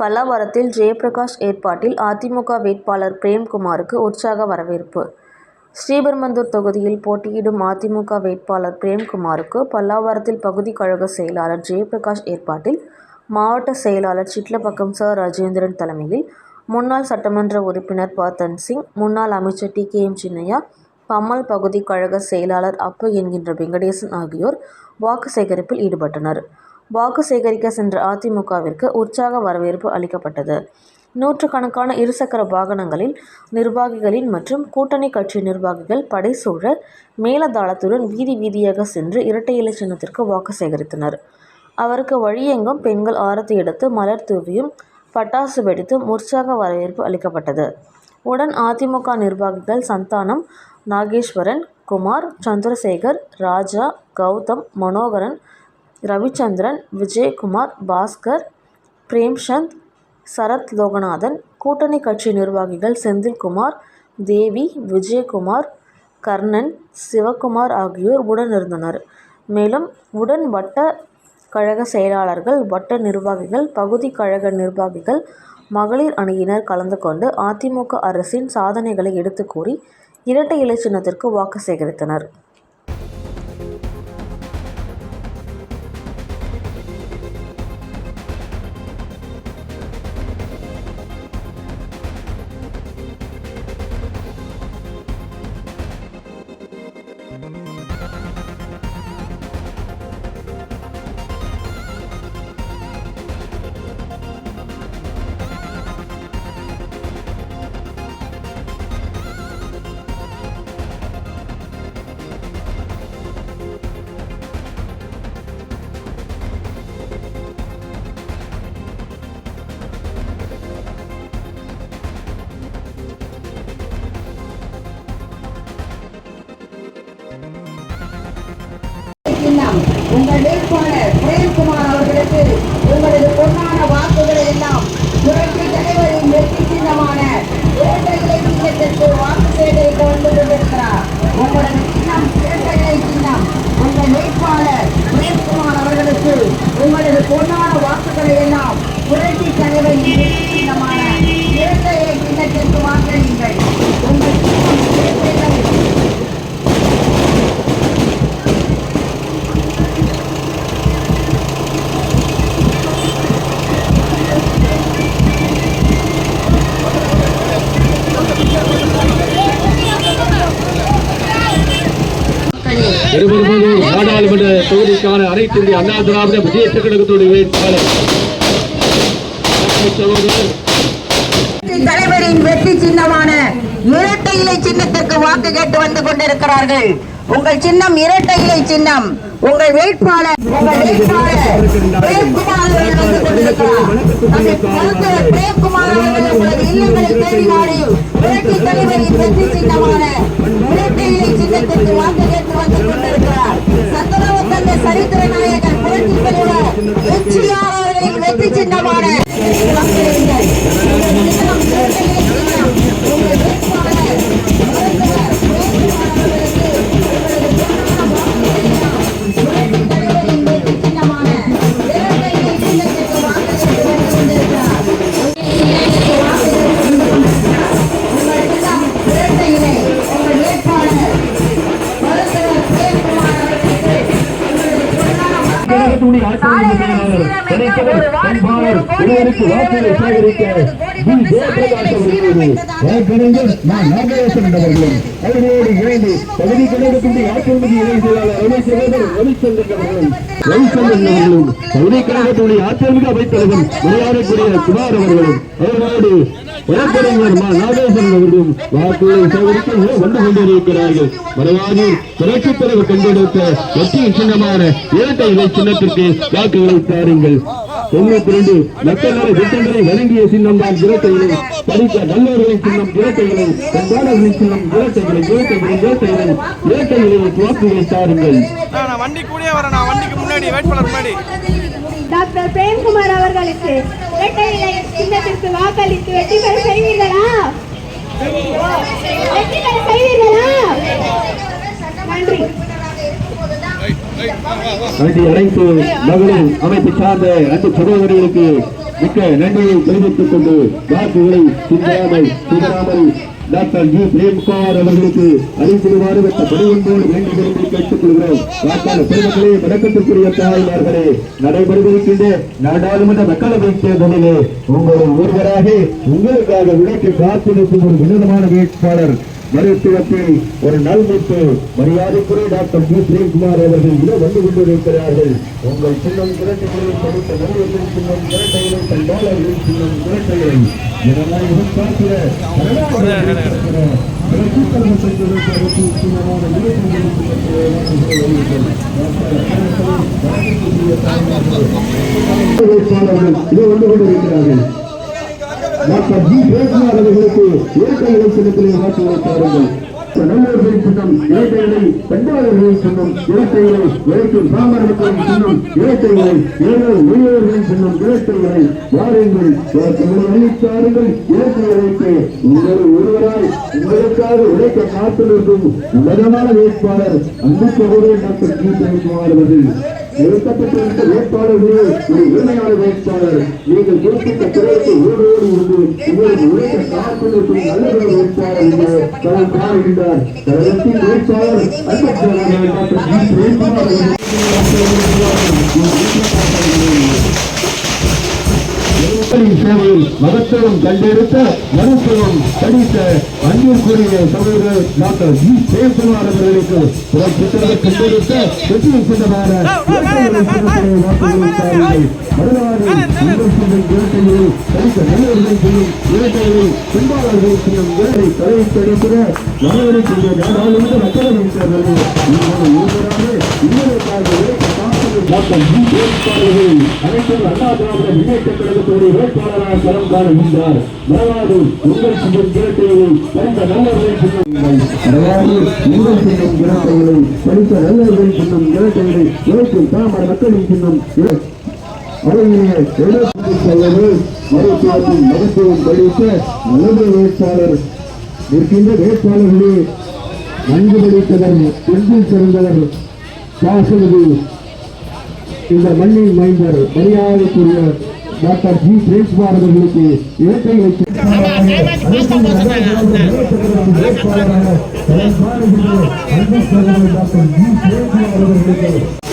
பல்லாவரத்தில் ஜெயபிரகாஷ் ஏற்பாட்டில் அதிமுக வேட்பாளர் பிரேம்குமாருக்கு உற்சாக வரவேற்பு ஸ்ரீபெரும்பந்தூர் தொகுதியில் போட்டியிடும் அதிமுக வேட்பாளர் பிரேம்குமாருக்கு பல்லாவரத்தில் பகுதி கழக செயலாளர் ஜெயபிரகாஷ் ஏற்பாட்டில் மாவட்ட செயலாளர் சிட்லப்பக்கம் ச ராஜேந்திரன் தலைமையில் முன்னாள் சட்டமன்ற உறுப்பினர் பாத்தன் சிங் முன்னாள் அமைச்சர் T K M Chinnaiah Pammal பகுதி கழக செயலாளர் அப்பு என்கின்ற வெங்கடேசன் ஆகியோர் வாக்கு சேகரிப்பில் ஈடுபட்டனர். வாக்கு சேகரிக்க சென்ற அதிமுகவிற்கு உற்சாக வரவேற்பு அளிக்கப்பட்டது. நூற்றுக்கணக்கான இருசக்கர வாகனங்களில் நிர்வாகிகளின் மற்றும் கூட்டணி கட்சி நிர்வாகிகள் படைசூழ மேலதாளத்துடன் வீதி வீதியாக சென்று இரட்டை இலை சின்னத்திற்கு வாக்கு சேகரித்தனர். அவருக்கு வழியெங்கும் பெண்கள் ஆரத்தி எடுத்து மலர் தூவியும் பட்டாசு வெடித்தும் உற்சாக வரவேற்பு அளிக்கப்பட்டது. உடன் அதிமுக நிர்வாகிகள் சந்தானம் நாகேஸ்வரன் குமார் சந்திரசேகர் ராஜா கௌதம் மனோகரன் ரவிச்சந்திரன் விஜயகுமார் பாஸ்கர் பிரேம்சந்த் சரத் லோகநாதன் கூட்டணி கட்சி நிர்வாகிகள் செந்தில்குமார் தேவி விஜயகுமார் கர்ணன் சிவகுமார் ஆகியோர் உடனிருந்தனர். மேலும் உடன் வட்ட கழக செயலாளர்கள் வட்ட நிர்வாகிகள் பகுதி கழக நிர்வாகிகள் மகளிர் அணியினர் கலந்து கொண்டு அதிமுக அரசின் சாதனைகளை எடுத்துக் கூறி இரட்டை இலை சின்னத்திற்கு வாக்கு சேகரித்தனர். தொகுதிக்கான அனைத்து இந்திய அண்ணா திராவிட முன்னேற்ற கழகத்துடைய வேட்பாளர். தலைவரின் வெற்றி சின்னமான இரட்டை இலை சின்னத்திற்கு வாக்கு கேட்டு வந்து கொண்டிருக்கிறார்கள். உங்கள் சின்னம் இரட்டை இலை சின்னம். உங்கள் வேட்பாளர் உங்கள் வேட்பாளர் பிரேம்குமார் வந்து கொண்டிருக்கிறார். பிரேம்குமார் அவர்கள் உங்களது இல்லங்களை தேடி நாடி புரட்சி தலைவரின் வெற்றி சின்னமான இரட்டை இலை சின்னத்திற்கு வாக்கு கேட்டு வந்து கொண்டிருக்கிறார். Amores. வாக்குகளை சேகரிக்க பி ஜெயபிரகாஷ் அவர்களோடு வழக்கறிஞர் நான் நாகேசன் அவர்களும் அவர்களோடு இணைந்து பகுதி கழகத்துடைய ஆட்சியமைதி இணை செயலாளர் ரவிசேகர் ரவிச்சந்திரன் அவர்களும் ரவிச்சந்திரன் அவர்களும் பகுதி கழகத்துடைய ஆட்சியமைதி அவைத்தலைவர் மரியாதைக்குரிய குமார் அவர்களும் அவர்களோடு வழக்கறிஞர் மா நாகேசன் அவர்களும் வாக்குகளை சேகரிக்க வந்து கொண்டிருக்கிறார்கள் மறைவாதி புரட்சித் தலைவர் கொண்டெடுத்த வெற்றியின் சின்னமான இரட்டை இலை சின்னத்திற்கு வாக்குகளை தாருங்கள் தொண்ணூத்தி ரெண்டு மக்கள் நல திட்டங்களை வழங்கிய சின்னம் தான் இரட்டை இலை படித்த நல்லவர்களின் சின்னம் இரட்டை இலை பண்பாளர்களின் சின்னம் இரட்டை இலை இரட்டை இலை இரட்டை இலை இரட்டை இலை வாக்குகளை தாருங்கள். நான் நான் வண்டி கூடயே வரேன் நான் வண்டிக்கு முன்னாடி வேட்பாளர் முன்னாடி. டாக்டர் பிரேம்குமார் அவர்களுக்கு இரட்டை இலை சின்னத்திற்கு வாக்களித்து வெற்றி பெற செய்வீர்களா? வெற்றி பெற செய்வீர்களா நன்றி வேண்டிய அனைத்து மகளிர் அமைப்பு சார்ந்த அன்பு சகோதரிகளுக்கு மிக்க நன்றியை தெரிவித்துக் கொண்டு வாக்குகளை சிந்தாமல் சிதறாமல் டாக்டர் ஜி. பிரேம்குமார் அவர்களுக்கு அறிவிடுமாறு வெட்ட பணிவன்போடு வேண்டும் விரும்பி கேட்டுக் கொள்கிறோம். வாக்காளர் பெருமக்களே வணக்கத்திற்குரிய தாய்மார்களே நடைபெறுகின்ற நாடாளுமன்ற மக்களவை தேர்தலிலே உங்களின் ஒருவராக உங்களுக்காக உழைக்க காத்திருக்கும் ஒரு வினோதமான வேட்பாளர் மருத்துவத்தில் ஒரு நல்முத்து மரியாதைக்குரிய டாக்டர் பி. ஸ்ரீகுமார் அவர்கள் இதை வந்து கொண்டிருக்கிறார்கள். உங்கள் சின்னம் திரட்டைகளில் படித்த நல்லவர்கள் சின்னம் திரட்டைகளை தண்டாளர்களின் சின்னம் திரட்டைகளை ஜனநாயகம் காக்கிற வேட்பாளர்கள் இதை வந்து கொண்டிருக்கிறார்கள். Doctor G. பிரேம்குமார் அவர்களுக்கு இரட்டை இலட்சணத்திலே வாக்கு வைத்தார்கள் நல்லவர்களின் சின்னம் இரட்டைகளை பெண்பாளர்களின் சின்னம் இரட்டைகளை உழைக்கும் சாமர் மக்களின் சின்னம் இரட்டைகளை ஏழை எளியவர்களின் சின்னம் இரட்டைகளை வாருங்கள் வாக்குகளை அளித்தாருங்கள் இரட்டைகளுக்கு உங்கள் ஒருவராய் உங்களுக்காக உழைக்க காத்திருக்கும் வேட்பாளர் அன்பு டாக்டர் ஜி. அவர்கள். நிறுத்தப்பட்டிருந்த வேட்பாளர்களே ஒரு உண்மையான வேட்பாளர். நீங்கள் குறிப்பிட்ட துறைக்கு ஓடோடு இருந்து உங்களுக்கு உழைக்க காத்திருக்கும் நல்ல வேட்பாளர் என்று களம் காணுகின்றார் கழகத்தின் வேட்பாளர் அன்பு சேவையில் மகத்துவம் கண்டெடுத்த மருத்துவம் படித்த அன்பிற்குரிய சகோதரர் டாக்டர் ஜி ஜெயக்குமார் அவர்களுக்கு புறப்புத்தக கண்டெடுத்த வெற்றி சின்னமான வாக்குகளை மறுநாடு உங்கள் சின்னம் இரட்டையை நாடாளுமன்ற மக்களவை டாக்டர் ஜி ஜெயக்குமார்கள் அனைத்து அண்ணா திராவிட முன்னேற்ற கழகத்துடைய வேட்பாளராக களம் காணுகின்றார். மறுநாடு உங்கள் சின்னம் இரட்டையை படித்த நல்லவர்கள் சின்னம் அதாவது உங்கள் சின்னம் இரட்டைகளை படித்த நல்லவர்கள் சின்னம் இரட்டைகளை உழைக்கும் தாமர மக்களின் சின்னம் அவையிலே மருத்துவத்தின் மருத்துவம் படித்த நல்ல வேட்பாளர். இருக்கின்ற வேட்பாளர்களே நன்கு படித்தவர் சிறந்தவர். சாசனது இந்த மண்ணின் மைந்தர் மரியாதைக்குரிய டாக்டர் ஜி. பிரேம்குமார் அவர்களுக்கு இரட்டை டாக்டர் ஜி பிரேம்குமார் அவர்களுக்கு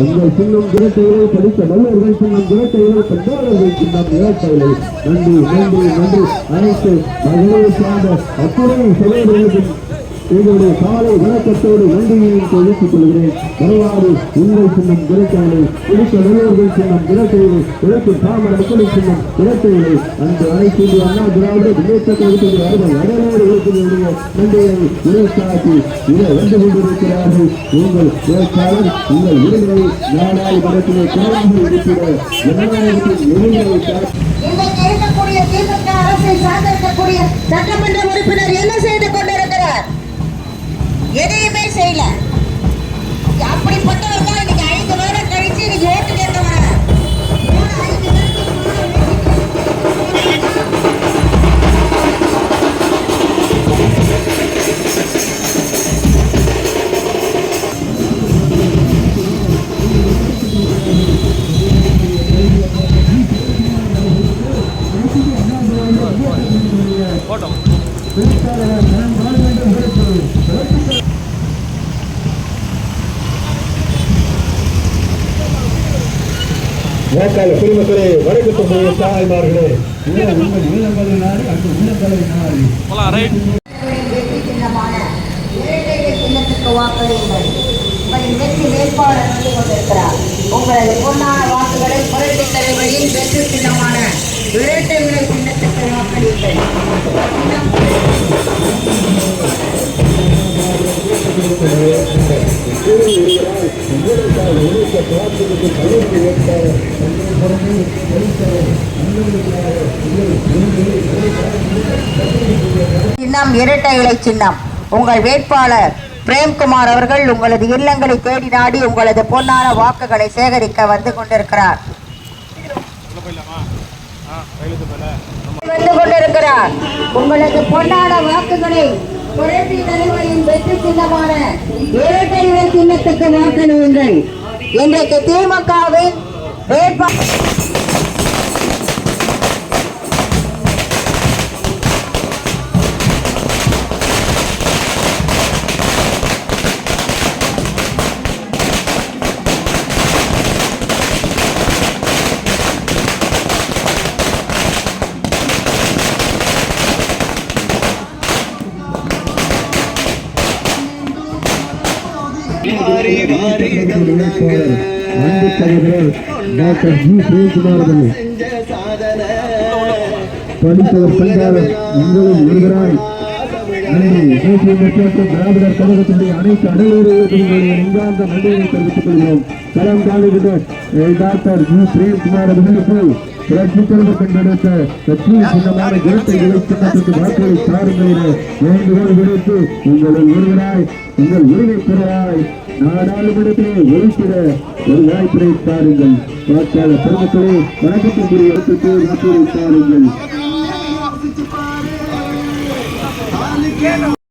உங்கள் சின்னம் திரட்டைகளை படித்த நல்லவர்கள் சின்னம் திரட்டைகளை பெற்றாளர்கள் சின்னம் நன்றி நன்றி நன்றி அனைத்து மகளிர் சார்ந்த அத்துறை சகோதரர்களுக்கும் எங்களுடைய காலை வணக்கத்தோடு நன்றியையும் தெரிவித்துக் கொள்கிறேன். வரலாறு உங்கள் சின்னம் திரட்டைகளை பிடித்த நல்லவர்கள் சின்னம் கிடைக்கையில் உழைக்கும் தாமர மக்களின் சின்னம் கிடைக்கையில் அந்த அனைத்து அண்ணா திராவிட முன்னேற்ற கழகத்துடைய அருமை அடலோடு இருக்கிறவருடைய நன்றியை உரைக்காட்டி இதை வந்து கொண்டிருக்கிறார்கள். உங்கள் வேட்பாளர் உங்கள் உரிமையை நாடாளுமன்றத்திலே குறைவாக இருக்கிற ஜனநாயகத்தின் உரிமையை காட்டி இருக்கக்கூடிய திமுக அரசை சார்ந்திருக்கக்கூடிய சட்டமன்ற உறுப்பினர் என்ன செய்து கொண்டு எதையுமே செய்யல. அப்படிப்பட்டவர் தான் இன்னைக்கு ஐந்து வருடம் கழிச்சு இன்னைக்கு ஓட்டு கேட்க வெற்றி சின்னமான இரட்டையை சின்னத்துக்கு வாக்களியுங்கள் உங்களின் வெற்றி வேட்பாளர் வந்து கொண்டிருக்கிறார் உங்களது பொன்னான வாக்குகளை புரட்சி தலைவரின் வெற்றி சின்னமான இரட்டை விலை சின்னத்துக்கு வாக்களியுங்கள் சின்னம் இரட்டை இலை சின்னம். உங்கள் வேட்பாளர் பிரேம்குமார் அவர்கள் உங்களது இல்லங்களை தேடி நாடி உங்களது பொன்னான வாக்குகளை சேகரிக்க வந்து கொண்டிருக்கிறார். வந்து கொண்டிருக்கிறார். உங்களது பொன்னான வாக்குகளை புரட்சி தலைவரின் வெற்றி சின்னமான இரட்டை சின்னத்துக்கு வாக்களியுங்கள் இன்றைக்கு திமுகவின் வேட்பாளர் டாக்டர் ஜி பிரேம்குமார் அவர்கள் படித்தவர் சங்காரம் உங்களும் ஒருவராய் நன்றி தேசிய முற்போக்கு திராவிடர் கழகத்தினுடைய அனைத்து அடையாளர்களுடைய நெஞ்சார்ந்த நன்றியை தெரிவித்துக் கொள்கிறோம் களம் காணுகின்ற டாக்டர் ஜி அவர்களுக்கு தலைவர் கண்டெடுத்த கட்சி சின்னமான இரட்டை இலை சின்னத்துக்கு வாக்குகளை தாருங்கள் என வேண்டுகோள் விடுத்து உங்களில் ஒருவராய் உங்கள் உரிமை பெறவாய். நாடாளுமன்றத்திலே ஒழித்திட ஒரு வாய்ப்பினை தாருங்கள் வாக்காளர் பெருமக்களே வணக்கத்திற்குரிய இடத்துக்கு வாக்குகளை தாருங்கள்